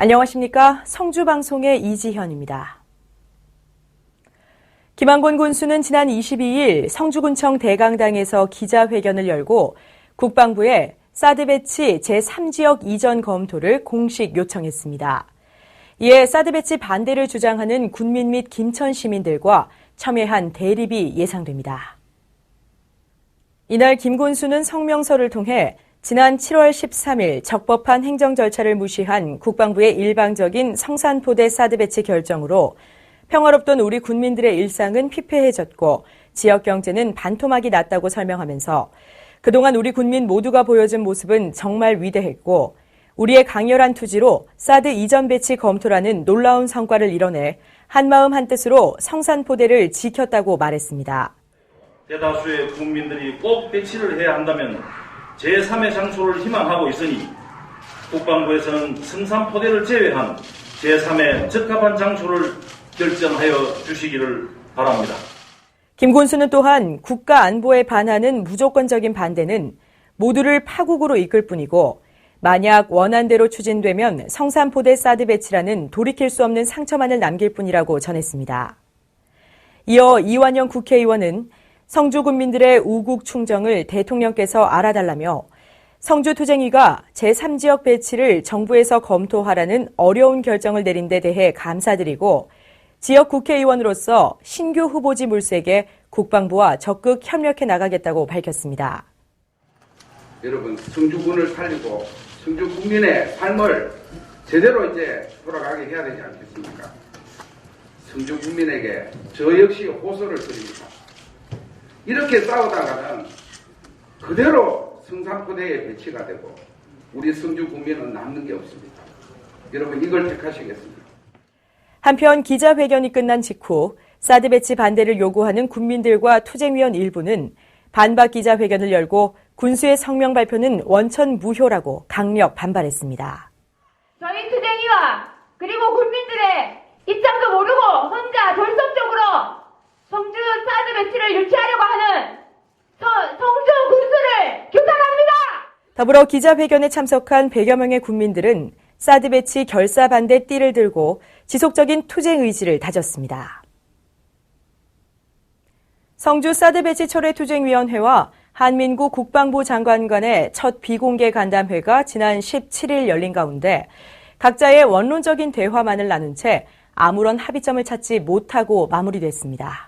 안녕하십니까. 성주방송의 이지현입니다. 김한곤 군수는 지난 22일 성주군청 대강당에서 기자회견을 열고 국방부에 사드 배치 제3지역 이전 검토를 공식 요청했습니다. 이에 사드 배치 반대를 주장하는 군민 및 김천 시민들과 첨예한 대립이 예상됩니다. 이날 김 군수는 성명서를 통해 지난 7월 13일 적법한 행정 절차를 무시한 국방부의 일방적인 성산포대 사드 배치 결정으로 평화롭던 우리 군민들의 일상은 피폐해졌고 지역 경제는 반토막이 났다고 설명하면서 그동안 우리 군민 모두가 보여준 모습은 정말 위대했고 우리의 강렬한 투지로 사드 이전 배치 검토라는 놀라운 성과를 이뤄내 한마음 한뜻으로 성산포대를 지켰다고 말했습니다. 대다수의 국민들이 꼭 배치를 해야 한다면 제3의 장소를 희망하고 있으니 국방부에서는 성산포대를 제외한 제3의 적합한 장소를 결정하여 주시기를 바랍니다. 김 군수는 또한 국가 안보에 반하는 무조건적인 반대는 모두를 파국으로 이끌 뿐이고 만약 원안대로 추진되면 성산포대 사드 배치라는 돌이킬 수 없는 상처만을 남길 뿐이라고 전했습니다. 이어 이완영 국회의원은 성주 군민들의 우국 충정을 대통령께서 알아달라며 성주 투쟁위가 제3지역 배치를 정부에서 검토하라는 어려운 결정을 내린 데 대해 감사드리고 지역 국회의원으로서 신규 후보지 물색에 국방부와 적극 협력해 나가겠다고 밝혔습니다. 여러분 성주군을 살리고 성주 국민의 삶을 제대로 이제 돌아가게 해야 되지 않겠습니까? 성주 국민에게 저 역시 호소를 드립니다. 이렇게 싸우다가는 그대로 성산포대에 배치가 되고 우리 성주 국민은 남는 게 없습니다. 여러분 이걸 택하시겠습니다. 한편 기자회견이 끝난 직후 사드 배치 반대를 요구하는 국민들과 투쟁위원 일부는 반박 기자회견을 열고 군수의 성명 발표는 원천 무효라고 강력 반발했습니다. 저희 투쟁이와 그리고 국민들의 입장도 모르고 혼자 돌섭적으로 성주 사드 배치를 유치하려고 하는 서, 성주 군수를 규탄합니다. 더불어 기자회견에 참석한 100여 명의 국민들은 사드 배치 결사 반대 띠를 들고 지속적인 투쟁 의지를 다졌습니다. 성주 사드 배치 철회 투쟁위원회와 한민구 국방부 장관 간의 첫 비공개 간담회가 지난 17일 열린 가운데 각자의 원론적인 대화만을 나눈 채 아무런 합의점을 찾지 못하고 마무리됐습니다.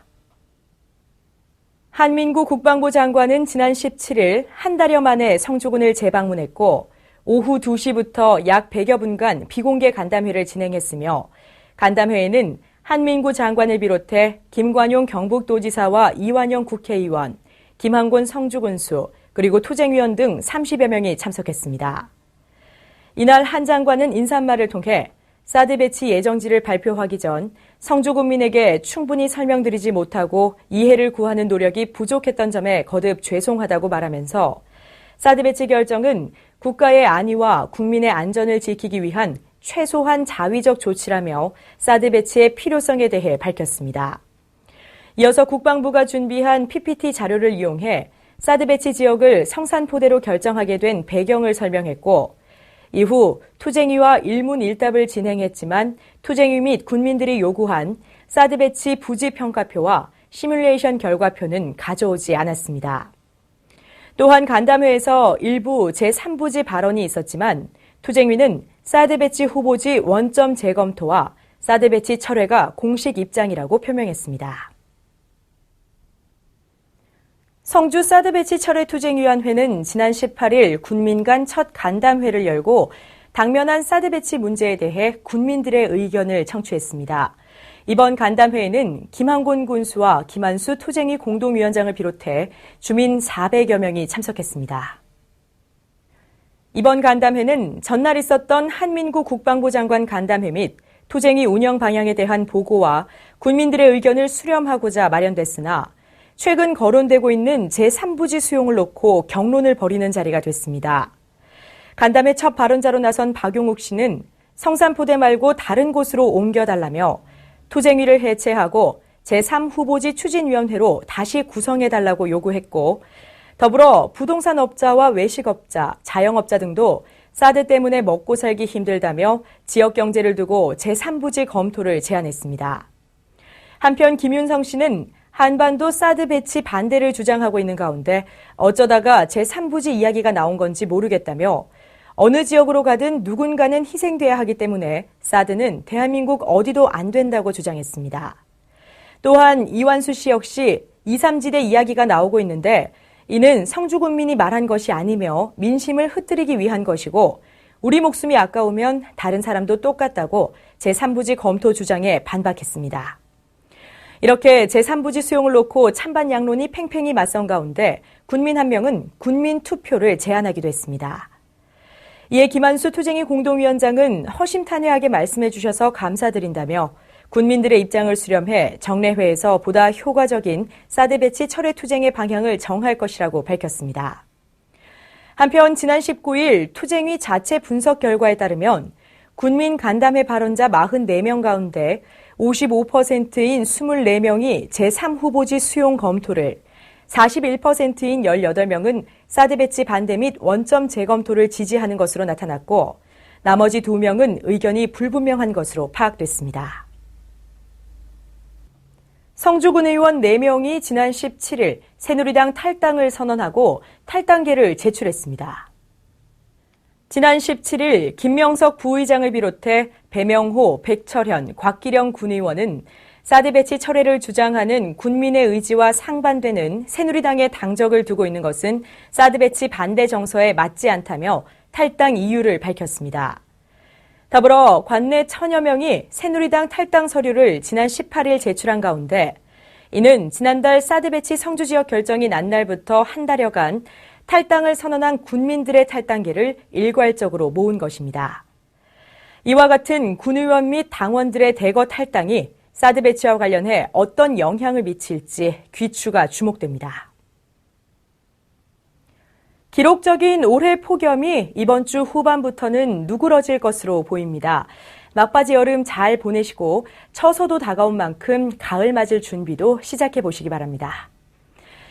한민구 국방부 장관은 지난 17일 한 달여 만에 성주군을 재방문했고 오후 2시부터 약 100여 분간 비공개 간담회를 진행했으며 간담회에는 한민구 장관을 비롯해 김관용 경북도지사와 이완영 국회의원, 김한곤 성주군수, 그리고 투쟁위원 등 30여 명이 참석했습니다. 이날 한 장관은 인사말을 통해 사드 배치 예정지를 발표하기 전 성주 국민에게 충분히 설명드리지 못하고 이해를 구하는 노력이 부족했던 점에 거듭 죄송하다고 말하면서 사드 배치 결정은 국가의 안위와 국민의 안전을 지키기 위한 최소한 자위적 조치라며 사드 배치의 필요성에 대해 밝혔습니다. 이어서 국방부가 준비한 PPT 자료를 이용해 사드 배치 지역을 성산포대로 결정하게 된 배경을 설명했고 이후 투쟁위와 일문일답을 진행했지만 투쟁위 및 군민들이 요구한 사드 배치 부지 평가표와 시뮬레이션 결과표는 가져오지 않았습니다. 또한 간담회에서 일부 제3부지 발언이 있었지만 투쟁위는 사드 배치 후보지 원점 재검토와 사드 배치 철회가 공식 입장이라고 표명했습니다. 성주 사드 배치 철회 투쟁위원회는 지난 18일 군민 간 첫 간담회를 열고 당면한 사드 배치 문제에 대해 군민들의 의견을 청취했습니다. 이번 간담회에는 김한곤 군수와 김한수 투쟁위 공동위원장을 비롯해 주민 400여 명이 참석했습니다. 이번 간담회는 전날 있었던 한민구 국방부 장관 간담회 및 투쟁위 운영 방향에 대한 보고와 군민들의 의견을 수렴하고자 마련됐으나 최근 거론되고 있는 제3부지 수용을 놓고 경론을 벌이는 자리가 됐습니다. 간담회 첫 발언자로 나선 박용욱 씨는 성산포대 말고 다른 곳으로 옮겨달라며 투쟁위를 해체하고 제3후보지 추진위원회로 다시 구성해달라고 요구했고 더불어 부동산 업자와 외식업자, 자영업자 등도 사드 때문에 먹고 살기 힘들다며 지역 경제를 두고 제3부지 검토를 제안했습니다. 한편 김윤성 씨는 한반도 사드 배치 반대를 주장하고 있는 가운데 어쩌다가 제3부지 이야기가 나온 건지 모르겠다며 어느 지역으로 가든 누군가는 희생돼야 하기 때문에 사드는 대한민국 어디도 안 된다고 주장했습니다. 또한 이완수 씨 역시 2, 3지대 이야기가 나오고 있는데 이는 성주군민이 말한 것이 아니며 민심을 흩뜨리기 위한 것이고 우리 목숨이 아까우면 다른 사람도 똑같다고 제3부지 검토 주장에 반박했습니다. 이렇게 제3부지 수용을 놓고 찬반 양론이 팽팽히 맞선 가운데 군민 한 명은 군민 투표를 제안하기도 했습니다. 이에 김한수 투쟁이 공동위원장은 허심탄회하게 말씀해 주셔서 감사드린다며 군민들의 입장을 수렴해 정례회에서 보다 효과적인 사드 배치 철회 투쟁의 방향을 정할 것이라고 밝혔습니다. 한편 지난 19일 투쟁위 자체 분석 결과에 따르면 군민 간담회 발언자 44명 가운데 55%인 24명이 제3후보지 수용 검토를 41%인 18명은 사드 배치 반대 및 원점 재검토를 지지하는 것으로 나타났고 나머지 2명은 의견이 불분명한 것으로 파악됐습니다. 성주군 의원 4명이 지난 17일 새누리당 탈당을 선언하고 탈당계를 제출했습니다. 지난 17일 김명석 부의장을 비롯해 배명호, 백철현, 곽기령 군의원은 사드 배치 철회를 주장하는 군민의 의지와 상반되는 새누리당의 당적을 두고 있는 것은 사드 배치 반대 정서에 맞지 않다며 탈당 이유를 밝혔습니다. 더불어 관내 천여 명이 새누리당 탈당 서류를 지난 18일 제출한 가운데 이는 지난달 사드 배치 성주 지역 결정이 난 날부터 한 달여간 탈당을 선언한 군민들의 탈당계를 일괄적으로 모은 것입니다. 이와 같은 군 의원 및 당원들의 대거 탈당이 사드 배치와 관련해 어떤 영향을 미칠지 귀추가 주목됩니다. 기록적인 올해 폭염이 이번 주 후반부터는 누그러질 것으로 보입니다. 막바지 여름 잘 보내시고 처서도 다가온 만큼 가을 맞을 준비도 시작해 보시기 바랍니다.